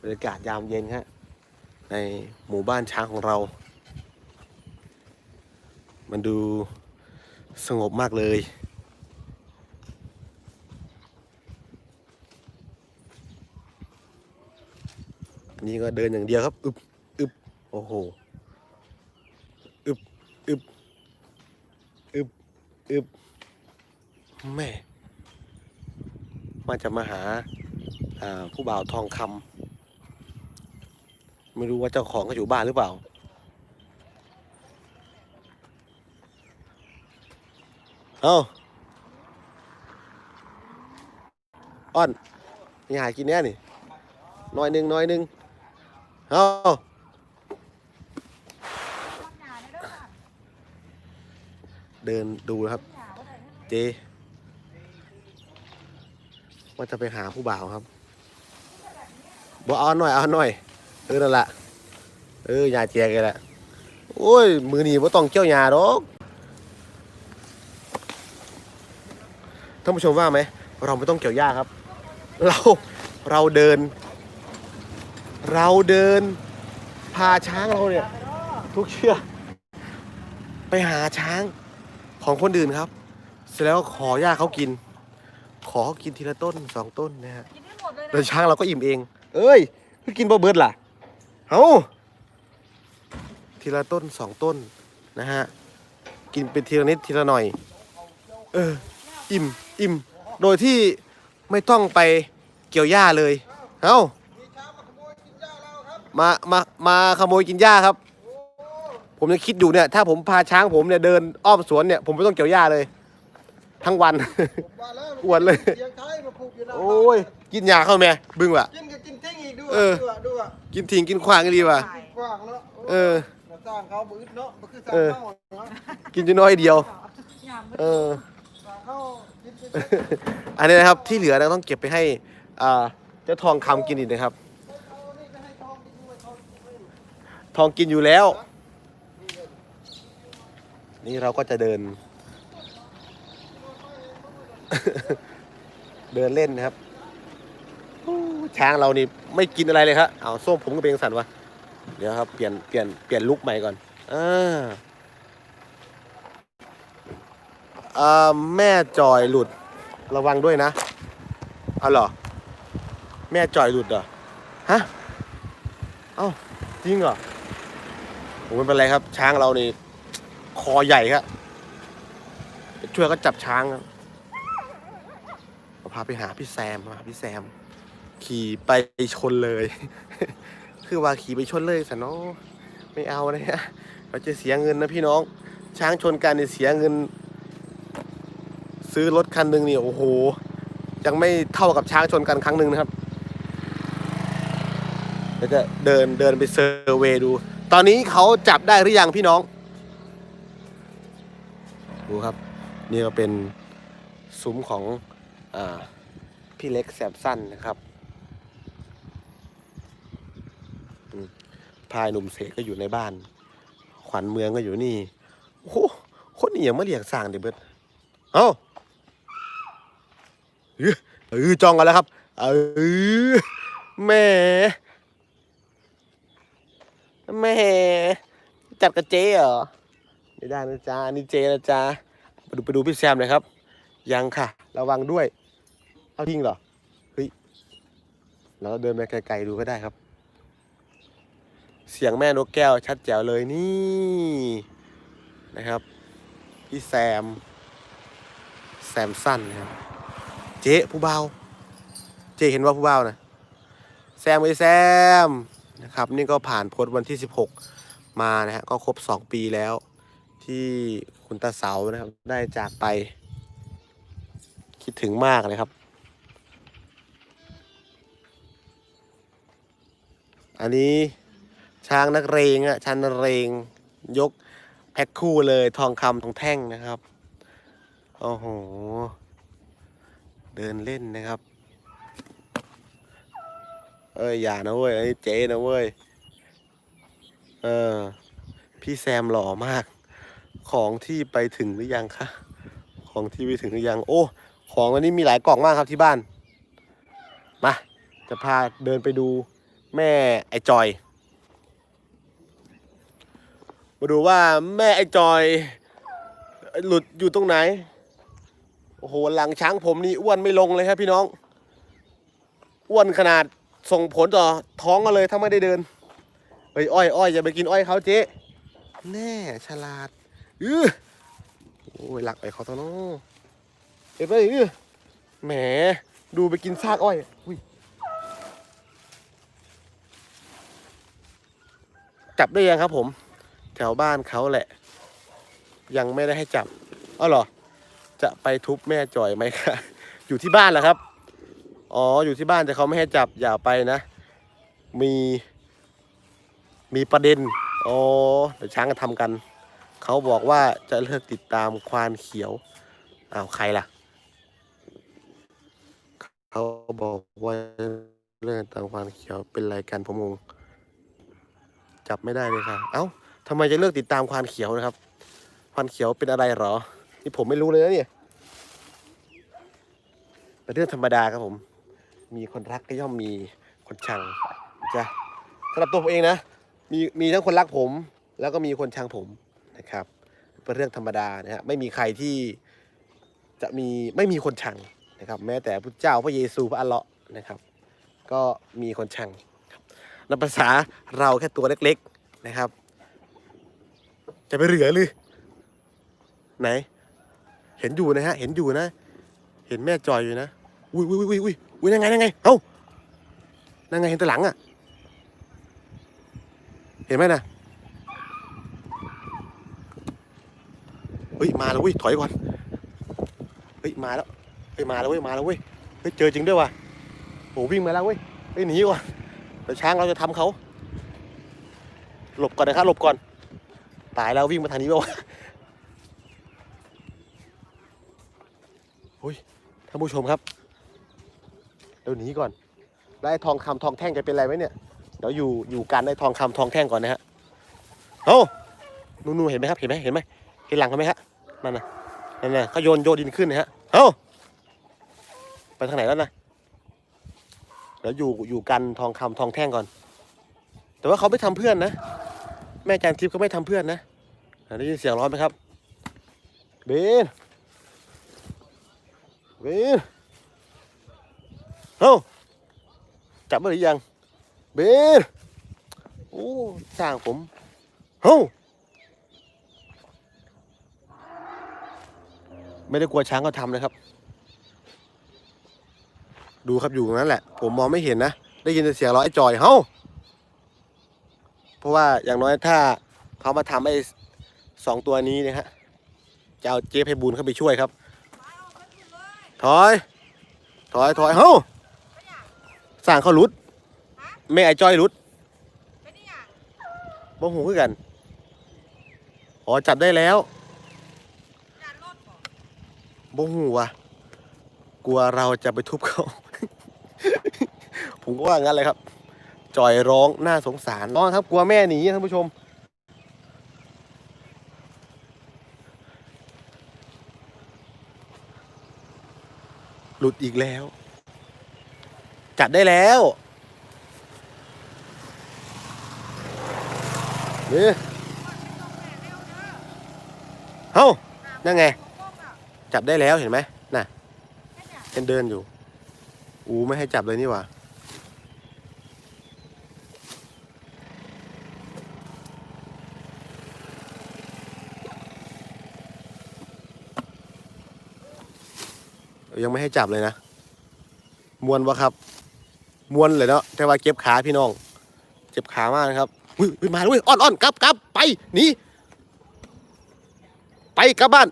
บรรยากาศยามเย็นฮะในหมู่บ้านช้างของเรา มันดูสงบมากเลยนนี้ก็เดินอย่างเดียวครับ อึบอึบโอ้โห อึบอึบอึบอึบแม่ว่าจะมาหาผู้บ่าวทองคำ ไม่รู้ว่าเจ้าของเขาอยู่บ้านหรือเปล่า เอาอ้อนนี่หากินแน่นี่น้อยหนึ่งน้อยหนึ่งเอาเดินดูนะครับ เจ ว่าจะไปหาผู้บ่าวครับบอกเอาหน่อยเอาหน่อย เออนั่นแหละเออยาเจียกันแหละโอ้ย มือหนีว่าต้องเกี่ยวยาดอกท่านผู้ชมว่าไหมเราไม่ต้องเกี่ยวหญ้าครับ เราเราเดิน เราเดิน พาช้างเราเนี่ย ทุกเชือกไปหาช้างของคนอื่นครับ เสร็จแล้วขอหญ้าเขากิน ขอเขากินทีละต้นสองต้นนะฮะกินให้หมดเลยแต่ช้างเราก็อิ่มเอง เอ้ยก็กินบ่เบิดล่ะ เอาทีละต้นสองต้นนะฮะ กินเป็นทีละนิดทีละหน่อย เออ อิ่มอิ่มโดยที่ไม่ต้องไปเกี่ยวหญ้าเลย เอามามามาขโมยกินหญ้าครับ ผมยังคิดอยู่เนี่ย ถ้าผมพาช้างผมเนี่ยเดินอ้อมสวนเนี่ย ผมไม่ต้องเกี่ยวหญ้าเลย ทั้งวันว่าแล้วอวดเลย โอ้ย กินหญ้าเข้าแม่บึ้งวะกินก็กินทิ้ง เออด้วยด้วยกินทิ้งกินขวางกันดีว่ะกินกว้างเนาะเออ มาสร้างเขาบืดเนาะมันคือสร้างเออเขาเนาะกินจะน้อยเดียวยามเออ สร้างเขากินไปอันนี้นะครับที่เหลือเราต้องเก็บไปให้อ่าเจ้าทองคำกินอีกนะครับนี่ก็ให้ทองกินด้วยทองกินด้วยทองกินอยู่แล้ว นี่เราก็จะเดิน เดินเล่นนะครับโอ้ช้างเรานี่ ไม่กินอะไรเลยครับเอาส้มผมก็เป็นสันวะเดี๋ยวครับเปลี่ยนเปลี่ยนเปลี่ยนลุกใหม่ก่อนอ่าอ่าแม่จอยหลุดระวังด้วยนะเอาเหรอ แม่จอยหลุดเหรอฮะเอ้าจริงเหรอผมไม่เป็นไรครับ ช้างเรานี่คอใหญ่ครับช่วยก็จับช้างครับเราพาไปหาพี่แซมมาพี่แซม ขี่ไปชนเลย คือว่าขี่ไปชนเลยสันเนาะไม่เอานะฮะเราจะเสียเงินนะพี่น้อง ช้างชนกันเนี่ยเสียเงิน ซื้อรถคันหนึ่งเนี่ยโอ้โห ยังไม่เท่ากับช้างชนกันครั้งหนึ่งนะครับเดี๋ยวจะเดินเดินไปเซอร์เวย์ดู ตอนนี้เขาจับได้หรือยังพี่น้อง ดูครับ นี่ก็เป็นซุ้มของอพี่เล็กแสบสั้นนะครับอืมพายหนุ่มเสกก็อยู่ในบ้าน ขวัญเมืองก็อยู่นี่โอ้โหคนนี้ยังไม่เรียกสร้างเดี๋ยวเบิดเอ้าเออเอจองกันแล้วครับ เออแม่แม่จัดกับเจ๊เหรอไม่ได้นะจ๊ะอันนี่เจ๊นะจ๊ะไปดูไปดูพี่แซมหน่อยครับ ยังค่ะ ระวังด้วย เอาทิ้งเหรอ เฮ้ยเราเดินไปไกลๆดูก็ได้ครับ เสียงแม่นกแก้วชัดแจ๋วเลยนี่นะครับ พี่แซม แซมสั้นนะครับ เจ๊ผู้เบา เจ๊เห็นว่าผู้เบานะ แซมไอ้แซมนะครับ นี่ก็ผ่านพ้นวันที่ 16 มานะฮะก็ครบ 2 ปีแล้ว ที่คุณตาเสานะครับ ได้จากไป คิดถึงมากเลยครับอันนี้ ช้างนักเรงอะช้างนักเรงยกแพ็คคู่เลยทองคำทองแท่งนะครับโอ้โห เดินเล่นนะครับ เอ้ยอย่านะเว้ยไอ้เจ๊นะเว้ยเออพี่แซมหล่อมาก ของที่ไปถึงหรือยังคะของที่ไปถึงหรือยัง โอ้ ของวันนี้มีหลายกล่องมากครับที่บ้านมาจะพาเดินไปดูแม่ไอจอย มาดูว่าแม่ไอ้จอย หลุดอยู่ตรงไหน โอ้โหหลังช้างผมนี่อ้วนไม่ลงเลยครับพี่น้อง อ้วนขนาดส่งผลต่อท้องมาเลยถ้าไม่ได้เดินเฮ้ยอ้อยอ้อยอย่าไปกินอ้อยเขาเจ๊แน่ฉลาดอือโอ้ยหลักไปเขาตอนน้อเอ็ดไปอือแหมดูไปกินซากอ้อยอุ้ยจับได้ยังครับผม แถวบ้านเขาแหละ ยังไม่ได้ให้จับอ้าวเหรอ จะไปทุบแม่จ่อยไหมคะอยู่ที่บ้านเหรอครับ อ๋ออยู่ที่บ้านแต่เขาไม่ให้จับอย่าไปนะ มีมีประเด็นอ๋อเดี๋ยวช้างจะทำกัน เขาบอกว่าจะเลิกติดตามควานเขียวอ้าวใครล่ะ เขาบอกว่าเรื่องตามควานเขียวเป็นรายการผมงงจับไม่ได้เลยค่ะ เอ้า ทำไมจะเลิกติดตามควานเขียวนะครับ ควานเขียวเป็นอะไรหรอ นี่ผมไม่รู้เลยนะเนี่ยเป็นเรื่องธรรมดาครับผม มีคนรักก็ย่อมมีคนชังจ้ะสำหรับตัวผมเองนะ มีมีทั้งคนรักผม แล้วก็มีคนชังผมนะครับ เป็นเรื่องธรรมดานะฮะไม่มีใครที่จะมีไม่มีคนชังนะครับ แม้แต่พระเจ้าพระเยซูพระอัลเลาะห์นะครับ ก็มีคนชังครับนับภาษาเราแค่ตัวเล็ก ๆนะครับ จะไปเหลือหรือไหน เห็นอยู่นะฮะ เห็นอยู่นะ เห็นแม่จอยอยู่นะอุ้ยอุ้ยอุ้ยอุ้ยอุ้ยนั่งไงนั่งไงเอ้านั่งไงเห็นแต่หลังอะ เห็นไหมนะเฮ้ยมาแล้วเว้ยถอยก่อนเฮ้ยมาแล้วเฮ้ยมาแล้วเว้ยมาแล้วเว้ยเฮ้ยเจอจริงด้วยว่ะโหวิ่งมาแล้วเว้ยเฮ้ยหนีก่อนเดี๋ยวช้างเราจะทำเขาหลบก่อนนะครับหลบก่อน ตายแล้ววิ่งมาทางนี้ป่าวะท่านผู้ชมครับเดี๋ยวหนีก่อนได้ทองคำทองแท่งจะเป็นไรไหมเนี่ยเดี๋ยวอยู่อยู่กันได้ทองคำทองแท่งก่อนนะฮะเอ้านู่นเห็นไหมครับเห็นไหมเห็นไหมเห็นหลังเขาไหมฮะนั่นนะนั่นนะเขาโยนโยนดินขึ้นนะฮะเอ้าไปทางไหนแล้วนะเดี๋ยวอยู่อยู่กันทองคำทองแท่งก่อน แต่ว่าเขาไม่ทำเพื่อนนะ แม่จานทิพย์เขาไม่ทำเพื่อนนะได้ยินเสียงร้อนไหมครับเบนเบนเอ้าจับมาหรือยังเบนโอ้สร้างผมเฮ้าไม่ได้กลัวช้างเขาทำนะครับ ดูครับอยู่ตรงนั้นแหละ ผมมองไม่เห็นนะ ได้ยินแต่เสียงร้องไอ้จอยเฮ้า เพราะว่าอย่างน้อยถ้าเขามาทำไอ้สองตัวนี้นะฮะจะเอาเจ๊ไพบูลเข้าไปช่วยครับ ถอย ถอยถอยเฮ้าสร้างเขาลุดแม่ไอจ้อยลุดบ่หูคือกัน อ๋อจับได้แล้วบ่หูว่ะ กลัวเราจะไปทุบเขา ผมก็ว่างั้นเลยครับ จอยร้องน่าสงสารร้องครับกลัวแม่หนีท่านผู้ชม หลุดอีกแล้ว จับได้แล้วนี่เฮ้านั่นไง จับได้แล้วเห็นไหมน่ะเป็นเดินอยู่ อูไม่ให้จับเลยนี่หว่า ยังไม่ให้จับเลยนะมวนวะครับมวนเลยเนาะแต่ว่าเก็บขาพี่น้อง เจ็บขามากนะครับอุ้ยอุ้ยมาด้วยอ้อนอ้อนกลับกลับไปหนีไปกลับบ้าน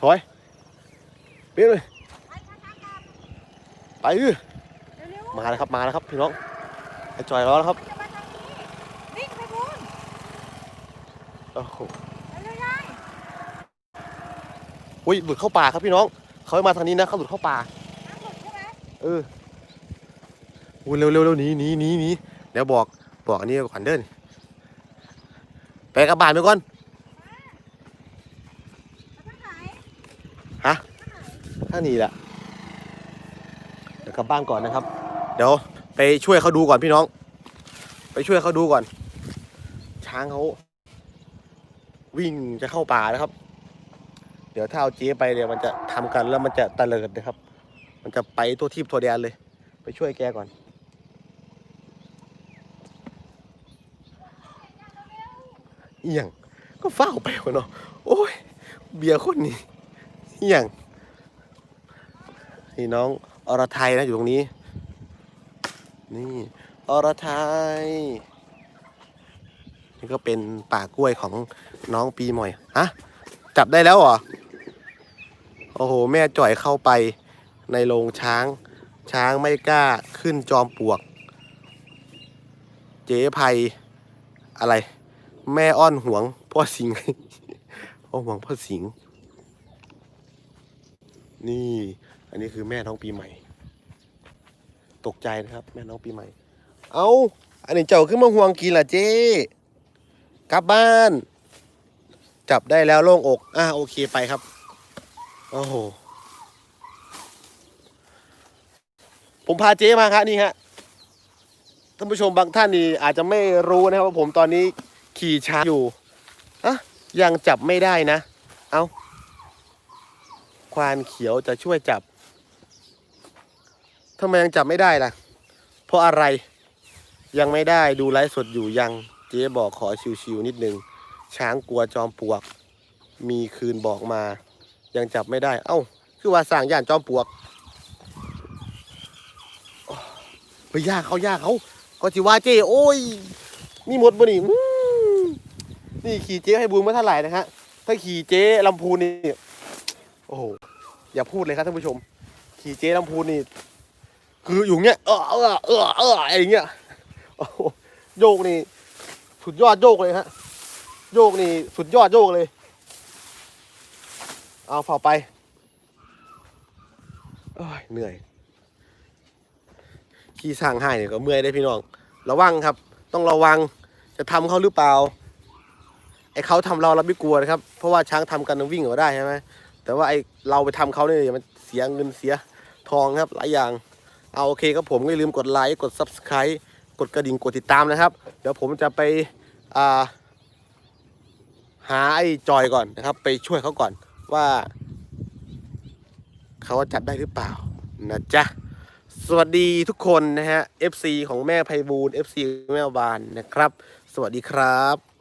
ถอยเปลี่ยนเลยไปเออมาแล้วครับมาแล้วครับพี่น้องไอ้จอยรอแล้วครับวิ่งไปบุญโอ้โหเร็วๆยาย อุ้ยหลุดเข้าป่าครับพี่น้อง เขามาทางนี้นะเขาหลุดเข้าป่าเอออุ้ยเร็วเร็วเร็วหนีหนีหนีหนีเดี๋ยวบอกบอกอันนี้ก่อนเดินไปกลับบานไปก่อนมาทางนฮะถ้าหนีละเดี๋ยวกลับบ้านก่อนนะครับ เดี๋ยวไปช่วยเขาดูก่อนพี่น้อง ไปช่วยเขาดูก่อน ช้างเขาวิ่งจะเข้าป่านะครับ ดี๋ยวถ้าเอาเจ๊ไปเดี๋ยวมันจะทำกันแล้วมันจะตะเลิดนะครับ มันจะไปทั่วทิพย์ทั่วแดนเลย ไปช่วยแกก่อนเอียงก็เฝ้าไปวะเนาะ โอ้ย เบียร์คนนี้เอียงนี่น้องอรไทยนะอยู่ตรงนี้ นี่อรไทยนี่ก็เป็นป่ากล้วยของน้องปีใหม่ฮะจับได้แล้วเหรอ โอ้โห แม่จ่อยเข้าไปในโรงช้าง ช้างไม่กล้าขึ้นจอมปลวก เจ๊ภัยอะไร แม่อ้อนห่วงพ่อสิงห์พ่อห่วงพ่อสิง นี่ อันนี้คือแม่น้องปีใหม่ ตกใจนะครับ แม่น้องปีใหม่ เอาอันนี้เจ้าขึ้นมาห่วงกินล่ะเจ๊กลับบ้าน จับได้แล้วโล่งอก อะโอเคไปครับ โอ้โห ผมพาเจ๊มาครับนี่ฮะ ท่านผู้ชมบางท่านนี่อาจจะไม่รู้นะครับว่าผมตอนนี้ขี่ช้างอยู่อะยังจับไม่ได้นะ เอาควานเขียวจะช่วยจับทำไมยังจับไม่ได้ล่ะ เพราะอะไร ยังไม่ได้ดูไลฟ์สดอยู่ยัง เจ๊บอกขอชิวๆนิดนึง ช้างกลัวจอมปลวก มีคืนบอกมา ยังจับไม่ได้ เอ้า คือว่าสั่งย่านจอมปลวกเฮ้ยากเขายากเขาก็จิว่าเจ้โอ้ยนี่หมดบ่นี่นี่ขี่เจ๊ให้บูมเมื่อเท่าไหร่นะฮะ ถ้าขี่เจ๊ลำพูนนี่ โอ้โห อย่าพูดเลยครับท่านผู้ชม ขี่เจ๊ลำพูนนี่ คืออยู่เงี้ย เออเออเออเอออะไรอย่างเงี้ยโอ้โหโยกนี่ สุดยอดโยกเลยฮะ โยกนี่สุดยอดโยกเลย เอาเฝ้าไปเหนื่อย ขี่สร้างให้เนี่ยก็เมื่อยได้พี่น้อง ระวังครับ ต้องระวัง จะทำเขาหรือเปล่า ไอ้เขาทำเราเราไม่กลัวนะครับ เพราะว่าช้างทำกันวิ่งออกมาได้ใช่ไหมแต่ว่าไอ้เราไปทำเขาเนี่ยมันเสียเงินเสียทองครับ หลายอย่าง เอาโอเคครับผมก็อย่าลืมกดไลค์ กด subscribe กดกระดิ่ง กดติดตามนะครับ เดี๋ยวผมจะไปาหาไอ้จอยก่อนนะครับ ไปช่วยเขาก่อน ว่าเขาจับได้หรือเปล่านะจ๊ะ สวัสดีทุกคนนะฮะ FC ของแม่ไพบูล FC แม่วานนะครับ สวัสดีครับ